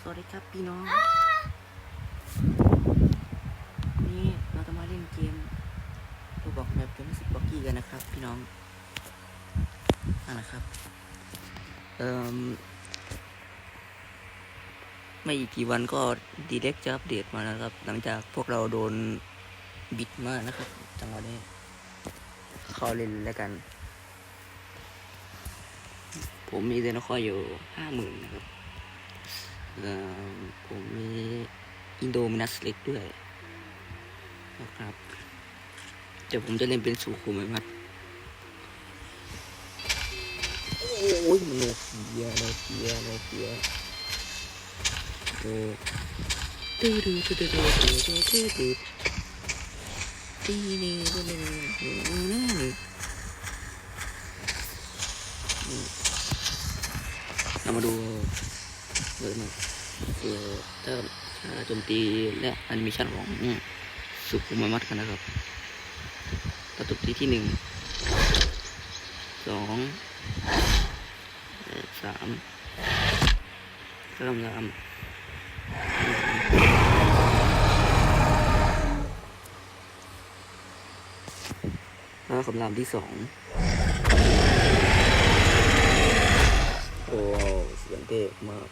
สวัสดีครับพี่น้อง นี่เราจะมาเล่นเกมโรบอกแบบจนสิบบ็อกกี้กันนะครับ พี่น้องนั่นนะครับเอ่อไม่อีกกี่วันก็ดีเล็กจะอัปเดตมาแล้วครับ หลังจากพวกเราโดนบิดมานะครับ จังหวะนี้เข้าเล่นแล้วกัน ผมมีเดนคอยอยู่ห้าหมื่นนะครับเอ่อ ผมมีอินโดมินัสเล็กด้วยนะครับเดี๋ยวผมจะเล่นเป็นสุขุมไหมมัดโอ้ยมันโนเกียโนเกียโนเกียโอ้ตื้อดื้อตื้อดื้อตื้อดื้อตื้อดื้อตื้อตีนี่ก็เลยนี่เรามาดู เออมันคือถ้าถ้าโจมตีและแอนิเมชันของสุขุมมัดกันนะครับประตูที่ที่หนึ่งสองสามเริ่มงามแล้วคำรามที่สองโอ้เสียงเทพมาก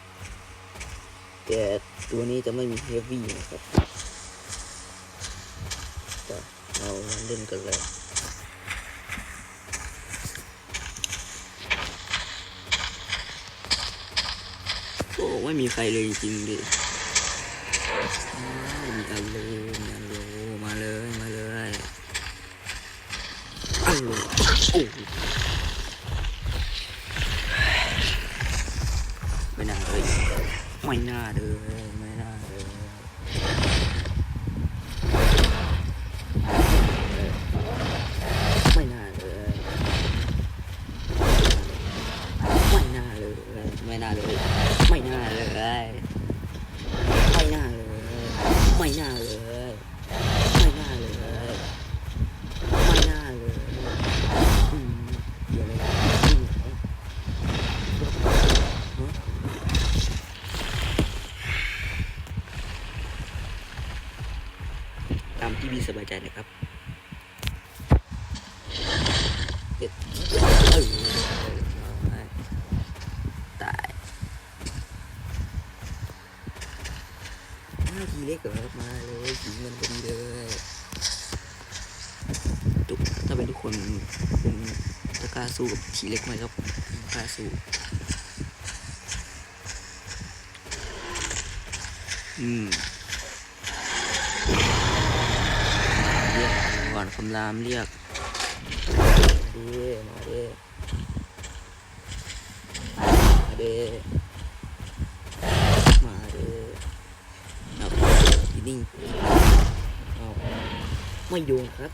แต่ตัวนี้จะไม่มีเฮฟวี่นะครับจะเอามาเล่นกันเลยโอ้ไม่มีใครเลยจริงดิม่มีอัลโลมีอัลโลมาเลย มาเลยอัลโลโอ้ ตามที่พี่สบายใจนะครับเด็ตายหน้าทีเล็กเหรอครับมาเลยสีเงินพอดีเลยทุกถ้าเป็นทุกคนคุณจะกล้าสู้กับทีเล็กไหมครับกล้าสู้อืม เรียกก่อน คำรามเรียกดีมาดีมาดีมาดีเอาทีนิ่งเอาไม่โยงครับ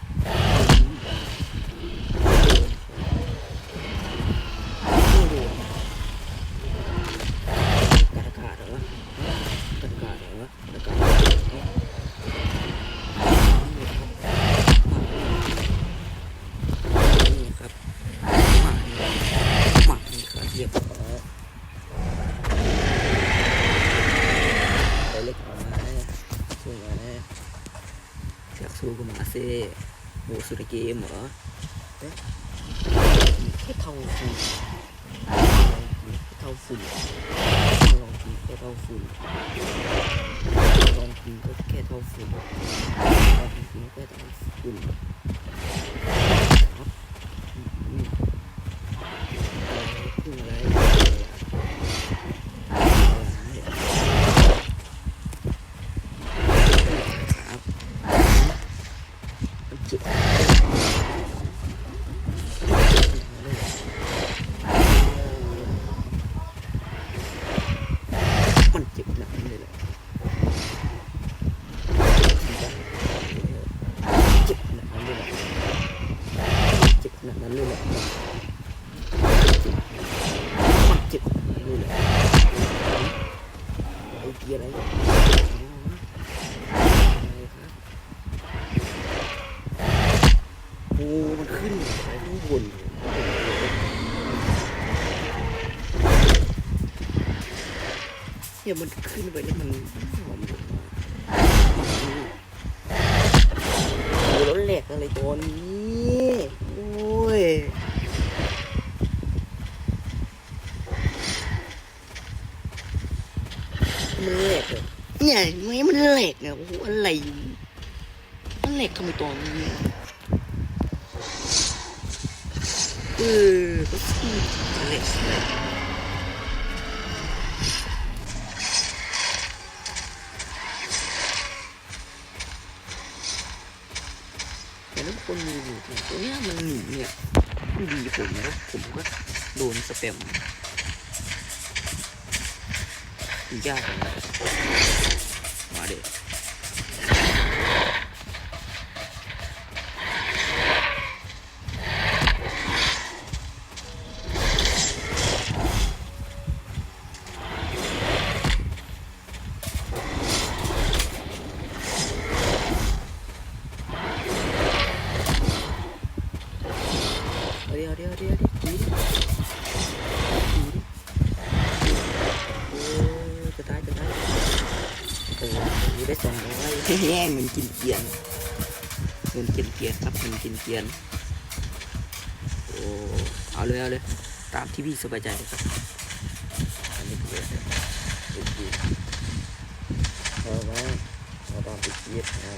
เรียบร้อยไปเล็กออกมาสู้มาแน่อยากสู้ก็มาสิโหสุดเกมเหรอเอ๊ะแค่เท่าฝุ่นแค่เท่าฝุ่นลองกินแค่เท่าฝุ่นลองกินก็แค่เท่าฝุ่นลองกินก็แค่เท่าฝุ่น to เนี่ยมันขึ้นไปแล้วมันหอมโอ้แล้วแหลกอะไรตัวนี้โอ้ยมันแหลกเลยเนี่ยไม่มันแหลกเนี่ยโอ้โหอะไรมันแหลกทำไมตัวนี้เออก็คือแหลกแหลก แต่ถ้าคนมีอยู่เนี่ยตัวเนี้ยมันหนีเนี่ยดีผมแล้วผมก็โดนสเต็มยากเลยมาเด็ก ดี๋ยวเดี๋ยวเดี๋ยวเดี๋ยวดีดิดีดิโอ้จะตายจะตายโอ้ยได้สองร้อยแย่เงินกินเกียนเงินกินเกียนครับเงินกินเกียนโอ้เอาเลยเอาเลยตามที่พี่สบายใจครับอันนี้คือโอเคเอาไว้เอาตามที่คิดเอา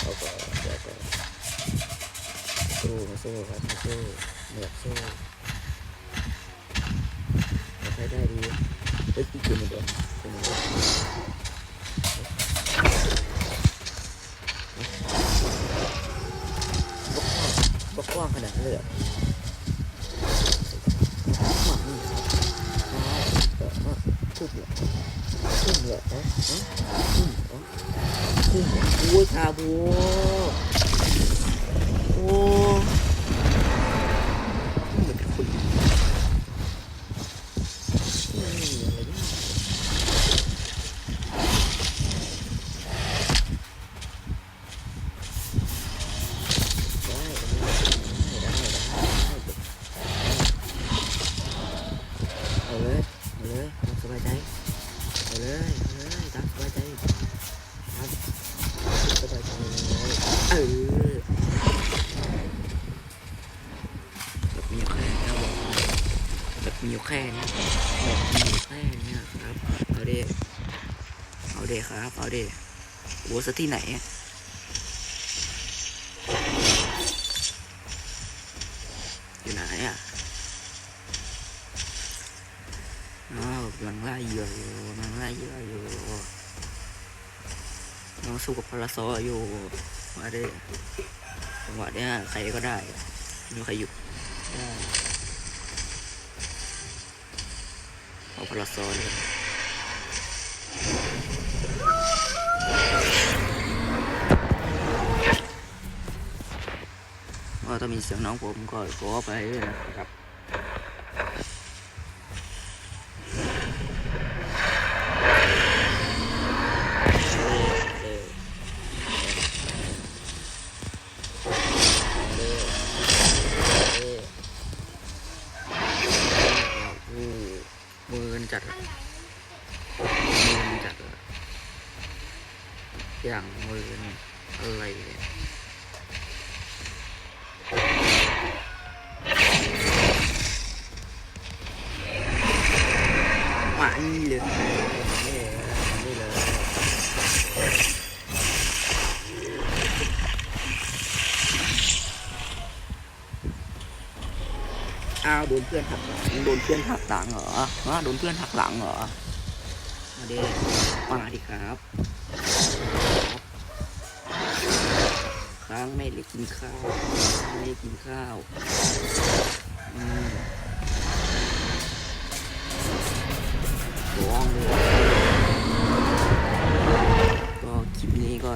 เอาก่อนเดี๋ยวก่อน สู้ครับสู้เหนือสู้ใช้ได้ดีเฮ้ยพี่กินมาเดิมกินมาเดิมบกกว้างขนาดเลยเหรอหมานี่ครับมาทุบเหรอขึ้นเหรอฮะฮะขึ้นเหรอขึ้นเหรอโอ้ยคาบูโอ้ มีอยู่แค่นี้แบบมีอยู่แค่นี้ครับ เอาเดเอาเดครับ เอาเดโอ้ซะที่ไหนอยู่ไหนอะน้องกำลังไล่เหยื่ออยู่กำลังไล่เหยื่ออยู่น้องสู้กับพลาซออยู่มาเดิจังหวะเนี้ยใครก็ได้ไม่มีใครหยุด เอาพลาซอเลยก็ต้องมีเสียงน้องผมก็ขอไปด้วยนะครับ อย่างมือกันอะไรเนี่ยมานี่เลยนี่เลยนี่เลยอ้าวโดนเพื่อนหักหลังโดนเพื่อนหักหลังเหรอฮะโดนเพื่อนหักหลังเหรอมาดิมาดิครับ ค้างไม่ได้กินข้าว ไม่ได้กินข้าวอืมร้องเลยก็คลิปนี้ก็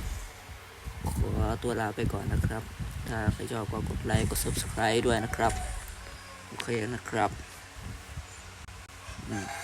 ขอตัวลาไปก่อนนะครับ ถ้าใครชอบก็กดไลค์กด subscribe ด้วยนะครับ โอเคนะครับ อืม